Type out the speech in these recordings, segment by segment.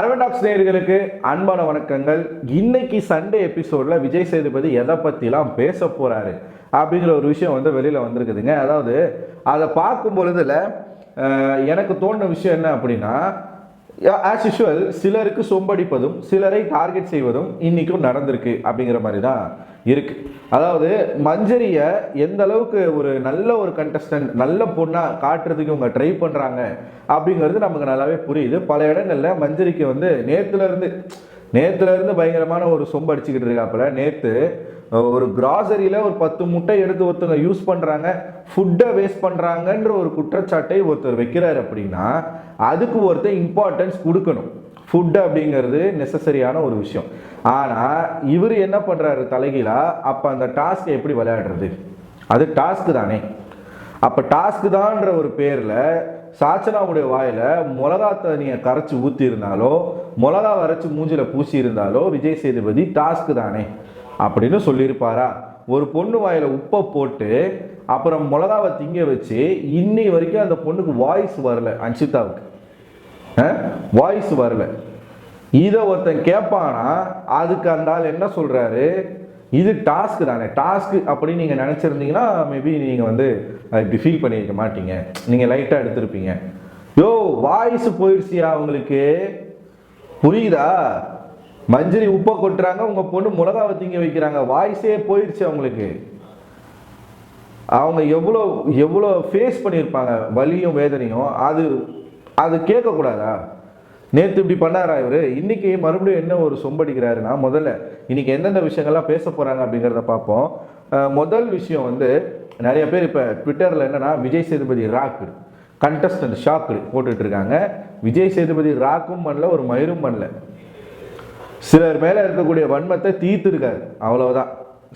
அரவண்டாக்ஸ் நேர்களுக்கு அன்பான வணக்கங்கள். இன்னைக்கு சண்டே எபிசோட்ல விஜய் சேதுபதி எதை பற்றிலாம் பேச போகிறாரு அப்படிங்கிற ஒரு விஷயம் வந்து வெளியில் வந்திருக்குதுங்க. அதாவது அதை பார்க்கும் பொழுதுல எனக்கு தோணுன விஷயம் என்ன அப்படின்னா ஆஸ் யூஷுவல் சிலருக்கு சொம்படிப்பதும் சிலரை டார்கெட் செய்வதும் இன்றைக்கும் நடந்திருக்கு அப்படிங்கிற மாதிரி தான் இருக்குது அதாவது மஞ்சரியை எந்த அளவுக்கு ஒரு நல்ல ஒரு கண்டஸ்டன்ட் நல்ல பொண்ணாக காட்டுறதுக்கு இவங்க ட்ரை பண்ணுறாங்க அப்படிங்கிறது நமக்கு நல்லாவே புரியுது. பல இடங்கள்ல மஞ்சரிக்கு வந்து நேற்றுலேருந்து நேற்றுலேருந்து பயங்கரமான ஒரு சொம்பு அடிச்சுக்கிட்டு இருக்காப்புல. நேற்று ஒரு கிராசரியில் ஒரு பத்து முட்டை எடுத்து ஒருத்தவங்க யூஸ் பண்ணுறாங்க ஃபுட்டை வேஸ்ட் பண்ணுறாங்கன்ற ஒரு குற்றச்சாட்டை ஒருத்தர் வைக்கிறார் அப்படின்னா அதுக்கு ஒருத்தர் இம்பார்ட்டன்ஸ் கொடுக்கணும். ஃபுட் அப்படிங்கிறது நெசசரியான ஒரு விஷயம். ஆனால் இவர் என்ன பண்ணுறாரு தலைகீழா? அப்போ அந்த டாஸ்க்கை எப்படி விளையாடுறது? அது டாஸ்க் தானே. அப்போ டாஸ்க் தான்ற ஒரு பேரில் சாச்சனாவுடைய வாயில் மிளகா தண்ணியை கரைச்சி ஊற்றி இருந்தாலோ மிளகா வரைச்சி மூஞ்சில் பூசி இருந்தாலோ விஜய் சேதுபதி டாஸ்க் தானே அப்படின்னு சொல்லியிருப்பாரா? ஒரு பொண்ணு வாயில் உப்பை போட்டு அப்புறம் மிளகாவை திங்க வச்சு இன்னி வரைக்கும் அந்த பொண்ணுக்கு வாய்ஸ் வரல அன்சிதாவுக்கு. வாய்ஸ் வரல. இதை ஒருத்தன் கேட்பானா அதுக்கு அந்த ஆள் என்ன சொல்றாரு? இது டாஸ்க் தானே. டாஸ்க் அப்படின்னு நீங்கள் நினச்சிருந்தீங்கன்னா மேபி நீங்கள் வந்து இப்படி ஃபீல் பண்ணியிருக்க மாட்டீங்க. நீங்கள் லைட்டாக எடுத்திருப்பீங்க. யோ வாய்ஸ் போயிடுச்சியா அவங்களுக்கு புரியுதா? மஞ்சரி உப்பை கொட்டுறாங்க உங்கள் பொண்ணு மிளகாவை திங்க வைக்கிறாங்க. வாய்ஸே போயிடுச்சு அவங்களுக்கு. அவங்க எவ்வளோ எவ்வளோ ஃபேஸ் பண்ணியிருப்பாங்க. வலியும் வேதனையும். அது அது கேட்கக்கூடாதா? நேற்று இப்படி பண்ணாரா இவர்? இன்றைக்கி மறுபடியும் என்ன ஒரு சொம்படிக்கிறாருன்னா முதல்ல இன்றைக்கி எந்தெந்த விஷயங்கள்லாம் பேச போகிறாங்க அப்படிங்கிறத பார்ப்போம். முதல் விஷயம் வந்து நிறைய பேர் இப்போ ட்விட்டரில் என்னன்னா Vijay Sethupathi rock contestant shock போட்டுட்டு இருக்காங்க. விஜய் சேதுபதி ராக்கும் பண்ணல ஒரு மயிரும் பண்ணல. சிலர் மேலே இருக்கக்கூடிய வன்மத்தை தீர்த்திருக்காரு. அவ்வளோதான்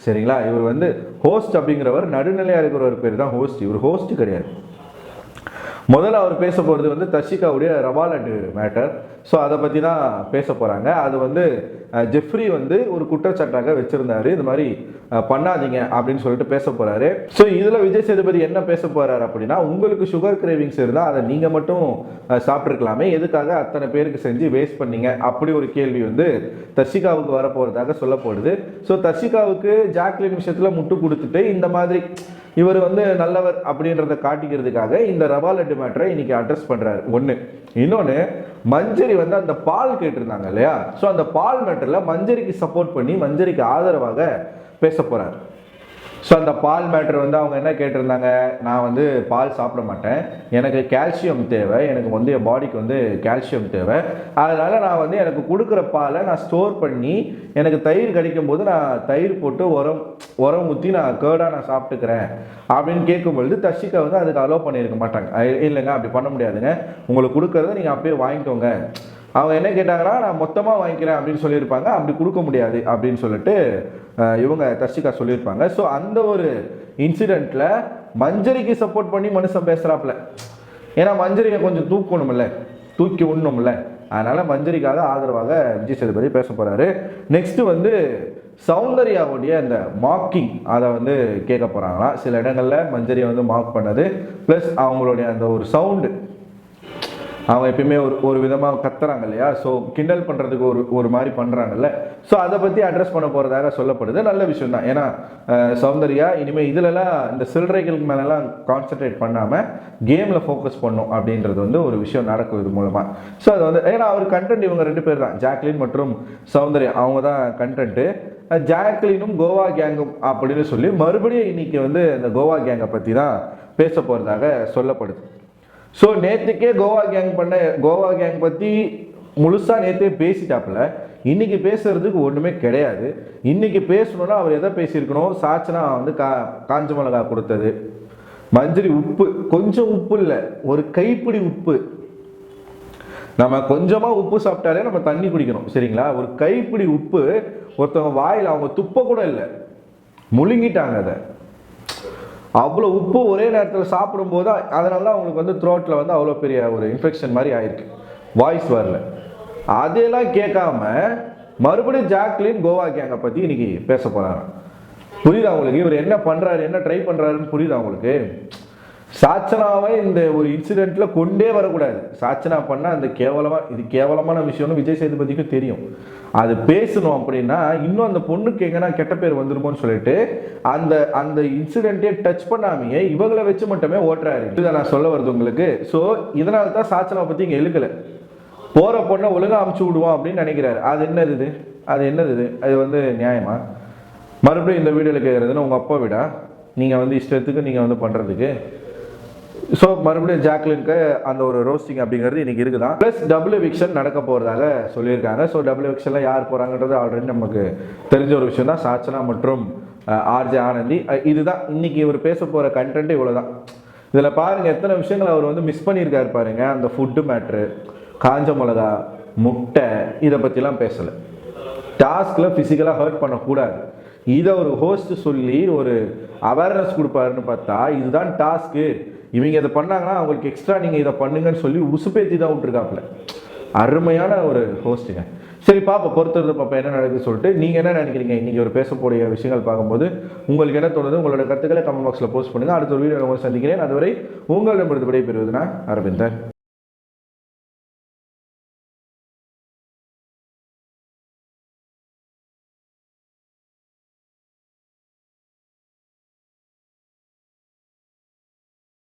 சரிங்களா? இவர் வந்து ஹோஸ்ட் அப்படிங்கிறவர் நடுநிலையாக இருக்கிற ஒரு பேர் தான் ஹோஸ்ட் இவர் ஹோஸ்ட் கிடையாது. முதல்ல அவர் பேச போகிறது வந்து தர்ஷிகாவுடைய ரவாலட்டு மேட்டர் ஸோ அதை பற்றி தான் பேச போகிறாங்க அது வந்து ஜெஃப்ரி வந்து ஒரு குற்றச்சாட்டாக வச்சுருந்தாரு. இது மாதிரி பண்ணாதீங்க அப்படின்னு சொல்லிட்டு பேச போகிறாரு ஸோ இதில் விஜய் சேதுபதி என்ன பேச போகிறாரு அப்படின்னா உங்களுக்கு சுகர் கிரேவிங்ஸ் இருந்தால் அதை நீங்கள் மட்டும் சாப்பிட்ருக்கலாமே எதுக்காக அத்தனை பேருக்கு செஞ்சு வேஸ்ட் பண்ணீங்க? அப்படி ஒரு கேள்வி வந்து தர்ஷிகாவுக்கு வரப்போகிறதாக சொல்லப்படுது. ஸோ தர்ஷிகாவுக்கு ஜாக்லின் விஷயத்தில் முட்டு கொடுத்துட்டு இந்த மாதிரி இவர் வந்து நல்லவர் அப்படின்றத காட்டிக்கிறதுக்காக இந்த ரவா லட்டு மேட்டரை இன்னைக்கு அட்ரஸ் பண்றாரு. ஒன்று இன்னொன்று மஞ்சரி வந்து அந்த பால் கேட்டிருந்தாங்க இல்லையா? ஸோ அந்த பால் மேட்டரில் மஞ்சரிக்கு சப்போர்ட் பண்ணி மஞ்சரிக்கு ஆதரவாக பேச போறாரு. ஸோ அந்த பால் மேட்டர் வந்து அவங்க என்ன கேட்டிருந்தாங்க? நான் வந்து பால் சாப்பிட மாட்டேன். எனக்கு கால்சியம் தேவை. எனக்கு வந்து என் பாடிக்கு வந்து கால்சியம் தேவை. அதனால் நான் வந்து எனக்கு கொடுக்குற பாலை நான் ஸ்டோர் பண்ணி எனக்கு தயிர் கிடைக்கும் போது நான் தயிர் போட்டு உரம் உரம் ஊற்றி நான் கேர்டாக நான் சாப்பிட்டுக்கிறேன். அப்படின்னு கேட்கும்பொழுது தர்ஷிகா வந்து அதுக்கு அலோவ் பண்ணியிருக்க மாட்டாங்க. இல்லைங்க அப்படி பண்ண முடியாதுங்க. உங்களுக்கு கொடுக்கறத நீங்கள் அப்படியே வாங்கிக்கோங்க. அவங்க என்ன கேட்டாங்கன்னா நான் மொத்தமாக வாங்கிக்கிறேன் அப்படின்னு சொல்லியிருப்பாங்க. அப்படி கொடுக்க முடியாது அப்படின்னு சொல்லிட்டு இவங்க தர்ஷிகா சொல்லியிருப்பாங்க. ஸோ அந்த ஒரு இன்சிடெண்ட்டில் மஞ்சரிக்கு சப்போர்ட் பண்ணி மனுஷன் பேசுகிறாப்புல ஏன்னா மஞ்சரியை கொஞ்சம் தூக்கணும்ல. தூக்கி விடணும்ல அதனால் மஞ்சரிக்காக ஆதரவாக விஜய் சேதுபதி பேச போகிறாரு நெக்ஸ்ட்டு வந்து சௌந்தர்யாவுடைய அந்த மாக்கிங் அதை வந்து கேட்க போகிறாங்களாம் சில இடங்களில் மஞ்சரியை வந்து மார்க் பண்ணது ப்ளஸ் அவங்களுடைய அந்த ஒரு சவுண்டு அவங்க எப்பயுமே ஒரு ஒரு விதமாக கத்துறாங்க இல்லையா? ஸோ கிண்டல் பண்ணுறதுக்கு ஒரு ஒரு மாதிரி பண்ணுறாங்கல்ல ஸோ அதை பற்றி அட்ரஸ் பண்ண போகிறதாக சொல்லப்படுது. நல்ல விஷயம் தான் ஏன்னா சௌந்தர்யா இனிமேல் இதிலலாம் இந்த சில்லறைகளுக்கு மேலெலாம் கான்சென்ட்ரேட் பண்ணாமல் கேமில் ஃபோக்கஸ் பண்ணும் அப்படின்றது வந்து ஒரு விஷயம் நடக்கும் இது மூலமாக ஸோ அது வந்து ஏன்னா அவர் கண்டென்ட் இவங்க ரெண்டு பேர் தான். ஜாக்லின் மற்றும் சௌந்தர்யா அவங்க தான் கண்டென்ட்டு ஜாக்லினும் கோவா கேங்கும் அப்படின்னு சொல்லி மறுபடியும் இன்னைக்கு வந்து இந்த கோவா கேங்கை பற்றி தான் பேச போகிறதாக சொல்லப்படுது. ஸோ நேற்றுக்கே கோவா கேங் பண்ண கோவா கேங் பற்றி முழுசாக நேற்றே பேசிட்டாப்புல. இன்றைக்கி பேசுகிறதுக்கு ஒன்றுமே கிடையாது. இன்றைக்கி பேசணும்னா அவர் எதை பேசியிருக்கணும்? சாச்சனா வந்து கா காஞ்ச மிளகா கொடுத்தது. மஞ்சரி உப்பு. கொஞ்சம் உப்பு இல்லை. ஒரு கைப்பிடி உப்பு. நம்ம கொஞ்சமாக உப்பு சாப்பிட்டாலே நம்ம தண்ணி குடிக்கணும். சரிங்களா? ஒரு கைப்பிடி உப்பு ஒருத்தவங்க வாயில் அவங்க துப்ப கூட இல்லை. முழுங்கிட்டாங்க அதை. அவ்வளோ உப்பு ஒரே நேரத்தில் சாப்பிடும்போது அதனால தான் அவங்களுக்கு வந்து த்ரோட்டில் வந்து அவ்வளோ பெரிய ஒரு இன்ஃபெக்ஷன் மாதிரி ஆயிருக்கு. வாய்ஸ் வரல. அதெல்லாம் கேட்காம மறுபடியும் ஜாக்லின் கோவா கேங்கை பற்றி இன்னைக்கு பேச போகிறாங்க புரியுதா உங்களுக்கு? இவர் என்ன பண்ணுறாரு என்ன ட்ரை பண்ணுறாருன்னு புரியுதா உங்களுக்கு? சாச்சனாவை இந்த ஒரு இன்சிடென்ட்ல கொண்டே வரக்கூடாது. சாச்சனா பண்ணால் அந்த கேவலமா இது கேவலமான விஷயம்னு விஜய் சேதுபதிக்கும் தெரியும். அது பேசணும் அப்படின்னா இன்னும் அந்த பொண்ணுக்கு எங்கன்னா கெட்ட பேர் வந்துருமோன்னு சொல்லிட்டு அந்த அந்த இன்சிடென்ட்டே டச் பண்ணாமையே இவங்களை வச்சு மட்டுமே ஓட்டுறாரு. இதை நான் சொல்ல வருது உங்களுக்கு? ஸோ இதனால தான் சாச்சனாவை பற்றி இங்கே எழுக்கலை போகிற பொண்ணை ஒழுங்காக அமுச்சு விடுவோம் அப்படின்னு நினைக்கிறாரு. அது என்னது இது? அது என்னது இது? அது வந்து நியாயமா? மறுபடியும் இந்த வீடியோவில் கேட்குறதுன்னு உங்கள் அப்பா விடா? நீங்கள் வந்து இஷ்டத்துக்கு நீங்கள் வந்து பண்ணுறதுக்கு ஸோ மறுபடியும் ஜாக்லினுக்கு அந்த ஒரு ரோஸ்டிங் அப்படிங்கிறது இன்றைக்கி இருக்குதான். ப்ளஸ் டபுள் எவிக்ஷன் நடக்க போகிறதாக சொல்லியிருக்காங்க. ஸோ டபுள் எவிக்ஷனில் யார் போகிறாங்கன்றது ஆல்ரெடி நமக்கு தெரிஞ்ச ஒரு விஷயம் தான் சாச்சனா மற்றும் ஆர்ஜே ஆனந்தி. இதுதான். இன்னைக்கு இவர் பேச போகிற கண்டென்ட் இவ்வளோ தான் இதில் பாருங்கள் எத்தனை விஷயங்கள் அவர் வந்து மிஸ் பண்ணியிருக்காரு பாருங்கள் அந்த ஃபுட்டு மேட்ரு காஞ்ச மிளகா முட்டை இதை பற்றிலாம் பேசலை. டாஸ்கில் ஃபிசிக்கலாக ஹர்ட் பண்ணக்கூடாது. இதை ஒரு ஹோஸ்ட் சொல்லி ஒரு அவேர்னஸ் கொடுப்பாருன்னு பார்த்தா இதுதான் டாஸ்க்கு இவங்க இதை பண்ணாங்கன்னா அவங்களுக்கு எக்ஸ்ட்ரா நீங்கள் இதை பண்ணுங்கன்னு சொல்லி உசுப்பேத்தி தான் விட்டுருக்காப்புல. அருமையான ஒரு ஹோஸ்ட்டுங்க சரி பாப்பா பொறுத்திருந்து பாப்பா என்ன நடக்குதுன்னு சொல்லிட்டு நீங்கள் என்ன நினைக்கிறீங்க? இன்றைக்கி ஒரு பேசக்கூடிய விஷயங்கள் பார்க்கும்போது உங்களுக்கு என்ன தோணுது உங்களோட கருத்துக்களை கமெண்ட் பாக்ஸில் போஸ்ட் பண்ணுங்கள் அடுத்த ஒரு வீடியோ உங்களை சந்திக்கிறேன். அதுவரை உங்களிடம் விடைபெறுவது நான் அரவிந்தன்.